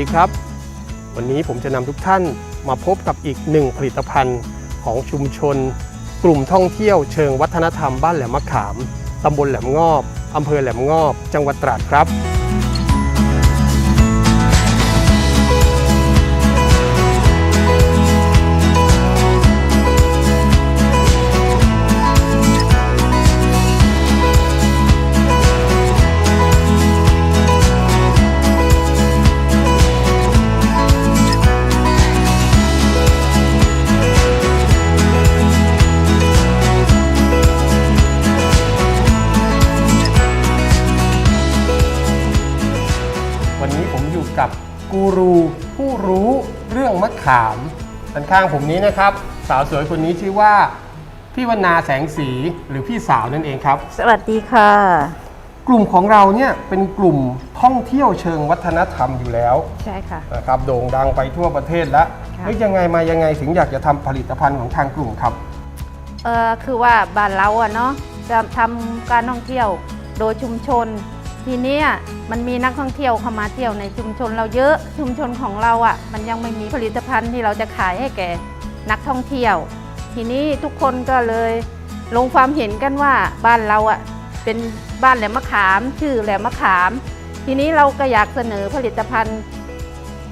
ดีครับ วันนี้ผมจะนำทุกท่านมาพบกับอีกหนึ่งผลิตภัณฑ์ของชุมชน กลุ่มท่องเที่ยวเชิงวัฒนธรรมบ้านแหลมมะขามตำบลแหลมงอบอำเภอแหลมงอบ จังหวัดตราดครับ วันนี้ผมอยู่กับกูรูผู้รู้เรื่องมะขามด้านข้างผมนี้นะครับ สาวสวยคนนี้ชื่อว่า พี่วรรณาแสงสีหรือพี่สาวนั่นเองครับ สวัสดีค่ะ กลุ่มของเราเนี่ยเป็นกลุ่มท่องเที่ยวเชิงวัฒนธรรมอยู่แล้วใช่ค่ะ นะครับโด่งดังไปทั่วประเทศแล้วค่ะเฮ้ยยังไงมายังไงถึงอยากจะทำผลิตภัณฑ์ของทางกลุ่มครับ เออคือว่าบ้านเราอะเนาะจะทำการท่องเที่ยวโดยชุมชน ทีเนี้ยมันมีนักท่องเที่ยวเข้ามาเที่ยวในชุมชนเราเยอะชุมชนของเราอะมันยังไม่มีผลิตภัณฑ์ที่เราจะขายให้แก่นักท่องเที่ยว ทีนี้ทุกคนก็เลยลงความเห็นกันว่าบ้านเราอะเป็นบ้านแหลมมะขามชื่อแหลมมะขาม ทีนี้เราก็อยากเสนอผลิตภัณฑ์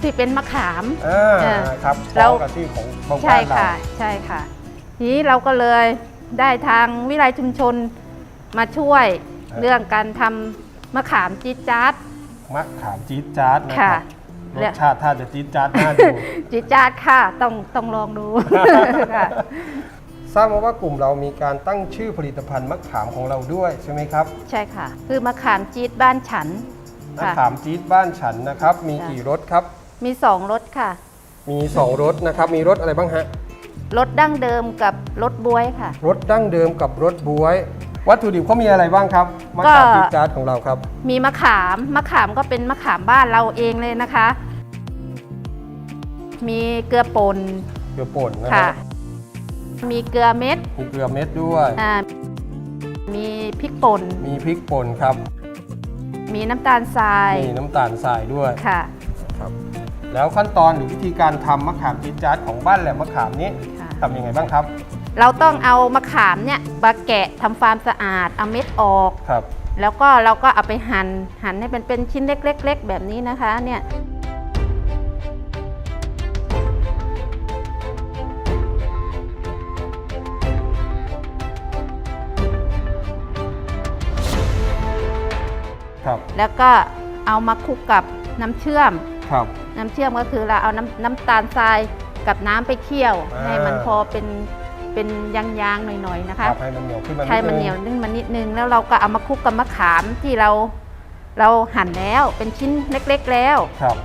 ที่เป็นมะขามอ่าเออครับแล้วพร้อมกับที่ของบางใช่บ้านเราค่ะใช่ค่ะ ทีนี้เราก็เลยได้ทางวิไลชุมชนมาช่วยเรื่องการทำ มะขามจี๊ดจ๊าด มะขามจี๊ดจ๊าดนะคค่ะรับรและ สชาติถ้าจะจี๊ดจ๊าดน่าดู จี๊ดจ๊าดค่ะ ต้องต้องลองดู ค่ะ ทราบมาว่ากลุ่มเรามีการตั้งชื่อผลิตภัณฑ์มะขามของเราด้วยใช่ไหมครับใช่ค่ะ คือมะขามจี๊ดบ้านฉันมะค่ะ ขามจี๊ดบ้านฉันนะครับ มีค่ะ กี่รสครับ มีสองรสค่ะ มีสองรสนะครับ มีรสอะไรบ้างฮะ รสดั้งเดิมกับรสบวยค่ะ รสดั้งเดิมกับรสบวย วัตถุดิบเขามีอะไรบ้างครับมะขามก็จี๊ดจ๊าดของเราครับ มีมะขามมะขามก็เป็นมะขามบ้านเราเองเลยนะคะ มีเกลือป่นเกลือป่นนะคค่ะ รับมีเกลือเม็ดมีเกลือเม็ดด้วย อ่ามีพริกป่นมีพริกป่นครับมีน้ำตาลทรายมีน้ำตาลทรายด้วยค่ะครับแล้วขั้นตอนหรือวิธีการทำมะขามจี๊ดจ๊าดของบ้านแหลมมะขามนี้ค่ะ ทำยังไงบ้างครับ เราต้องเอามะขามเนี่ยมาแกะทำความสะอาดเอาเม็ดออก ครับ แล้วก็เราก็เอาไปหัน่นหั่นให้เป็นเป็นชิ้นเล็กๆแบบนี้นะคะเนี่ยครับ แล้วก็เอามาคลุกกับน้ำเชื่อม ครับ น้ำเชื่อมก็คือเราเอาน้ำน้ำตาลทรายกับน้ำไปเคี่ยวอ่าให้มันพอเป็น เป็นยางๆหน่อยๆนะคคะรับให้มันเหนียวขึ้นมาให้มันเหนียวนึ่งมานิดนึงแล้วเราก็เอามาคลุกกับมะขามที่เราเราหั่นแล้วเป็นชิ้นเล็กๆแล้ว ครับ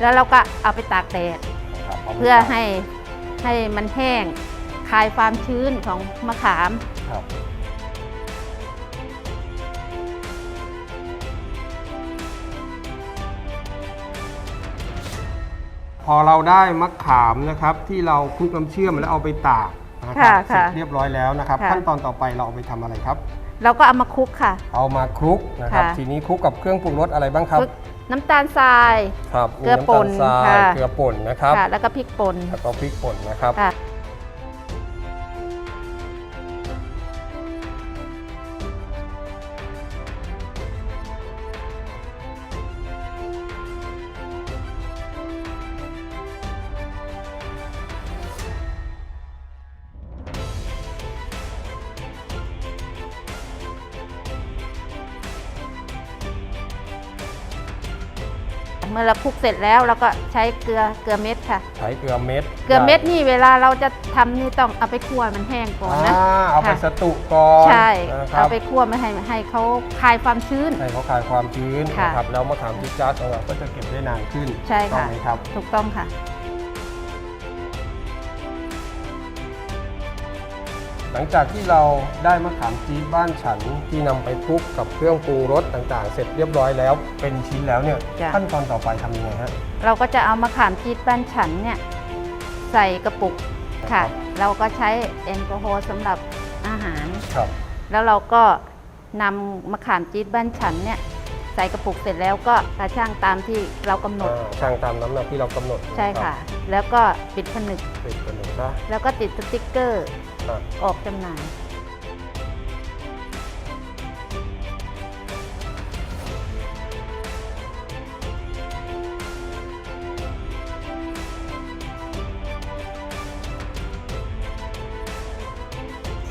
แล้วเราก็เอาไปตากแดดครับาไปเพื่อให้ให้มันแห้ง คลายความชื้นของมะขาม ครับ พอเราได้มะขามนะครับที่เราคลุกน้ำเชื่อมแล้วเอาไปตากนะครัค่ะเสร็จค่ะเรียบร้อยแล้วนะครับ ค่ะ ขั้นตอนต่อไปเราเอาไปทำอะไรครับ เราก็เอามาคลุกค่ะ เอามาคลุกนะครับ ค่ะ ทีนี้คลุกกับเครื่องปรุงรสอะไรบ้างครับคลุกน้ำตาลทราย ครับเกลือป่นมีำตาลทรายค่ะ เกลือป่นนะครับ ค่ะ แล้วก็พริกป่น แล้วก็พริกป่นนะครับ ค่ะ เมื่อเราคลุกเสร็จแล้วเราก็ใช้เกลือเกลือเม็ดค่ะ ใช้เกลือเม็ดเกลือเม็ดนี่เวลาเราจะทำนี่ต้องเอาไปคั่วมันแห้งก่อนอ่านะเอาไปค่ะ สตุก่อนใช่นะครับ เอาไปคั่วไม่ให้ให้เขาคลายความชื้น ให้เขาคลายความชื้นค่ะนะครับแล้วมะขามจิ๊ดจ๊าดของเราก็จะเก็บได้นานขึ้นใช่ค่ะถูกต้องไหมครับ ถูกต้องค่ะ หลังจากที่เราได้มะขามจี๊ดบ้านฉันที่นำไปคลุกกับเครื่องปรุงรสต่างๆ เสร็จเรียบร้อยแล้ว เป็นชิ้นแล้วเนี่ยจ้ะ ขั้นตอนต่อไปทำยังไงฮะ เราก็จะเอามะขามชีดบ้านฉันเนี่ยใส่กระปุกค่ะเราก็ใช้แอลกอฮอล์สำหรับอาหาร ครับ แล้วเราก็นำมะขามจี๊ดบ้านฉันเนี่ยใส่กระปุกเสร็จแล้วก็กระช่างตามที่เรากำหนดอ่าช่างตามน้ำหนักที่เรากำหนดใช่ค่ะ แล้วก็ปิดผนึกปิดกันหนึ่งซะแล้วก็ติดสติ๊กเกอร์ครับ ออกจำหน่าย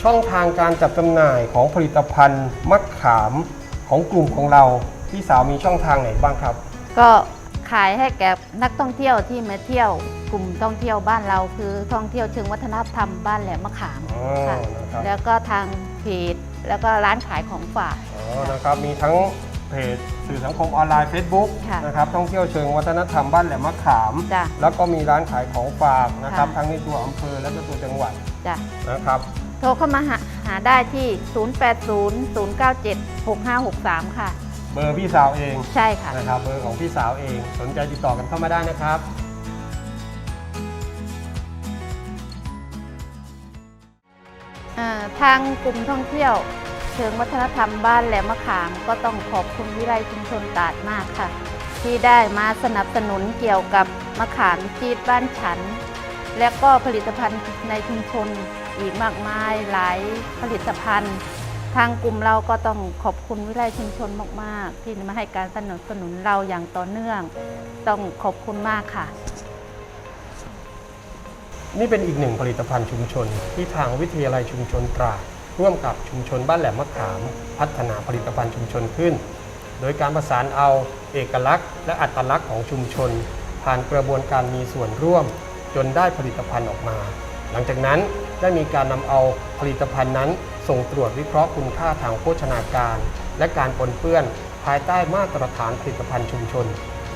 ช่องทางการจัดจำหน่ายของผลิตภัณฑ์มะขามของกลุ่มของเรา พี่สาวมีช่องทางไหนบ้างครับ ก็ ขายให้แก่นักท่องเที่ยวที่มาเที่ยวกลุ่มท่องเที่ยวบ้านเราคือท่องเที่ยวเชิงวัฒนธรรมบ้านแหลมมะขามอ๋อค่ะนะครับ แล้วก็ทางเพจแล้วก็ร้านขายของฝาก อ๋อนะครับมีทั้งเพจสื่อสังคมออนไลน์ Facebook ค่ะนะครับท่องเที่ยวเชิงวัฒนธรรมบ้านแหลมมะขาม จ้ะแล้วก็มีร้านขายของฝากนะครับค่ะ ทั้งในตัวอำเภอและก็ตัวจังหวัดจ้ะนะครับโทรเข้ามาหาหาได้ที่ 0800976563 ค่ะ เบอร์พี่สาวเองใช่ค่ะ นะครับเบอร์ของพี่สาวเอง สนใจติดต่อกันเข้ามาได้นะครับเอ่อทางกลุ่มท่องเที่ยว เชิงวัฒนธรรมบ้านแหลมมะขามก็ต้องขอบคุณวิไลชุมชนตราดมากค่ะ ที่ได้มาสนับสนุนเกี่ยวกับมะขามจีดบ้านฉัน และก็ผลิตภัณฑ์ในชุมชนอีกมากมายหลายผลิตภัณฑ์ ทางกลุ่มเราก็ต้องขอบคุณวิไลชุมชนมาก ๆ ที่มาให้การสนับสนุนเราอย่างต่อเนื่อง ต้องขอบคุณมากค่ะ นี่เป็นอีกหนึ่งผลิตภัณฑ์ชุมชน ที่ทางวิทยาลัยชุมชนตราดร่วมกับชุมชนบ้านแหลมมะขาม พัฒนาผลิตภัณฑ์ชุมชนขึ้น โดยการประสานเอาเอกลักษณ์ และอัตลักษณ์ของชุมชน ผ่านกระบวนการมีส่วนร่วม จนได้ผลิตภัณฑ์ออกมา หลังจากนั้น ได้มีการนำเอาผลิตภัณฑ์นั้น ส่งตรวจวิเคราะห์คุณค่าทางโภชนาการ และการปนเปื้อน ภายใต้มาตรฐานผลิตภัณฑ์ชุมชน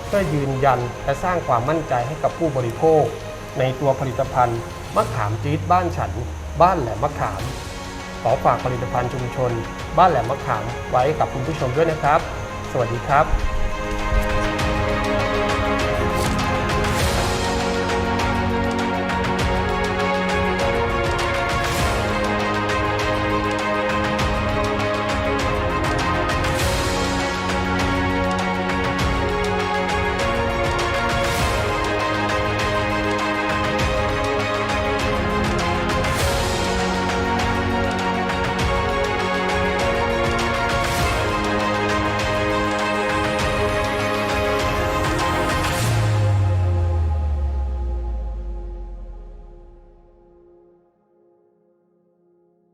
เพื่อยืนยันและสร้างความมั่นใจให้กับผู้บริโภค ในตัวผลิตภัณฑ์มะขามจี๊ดบ้านฉัน บ้านแหลมมะขาม ขอฝากผลิตภัณฑ์ชุมชน บ้านแหลมมะขามไว้กับคุณผู้ชมด้วยนะครับ สวัสดีครับ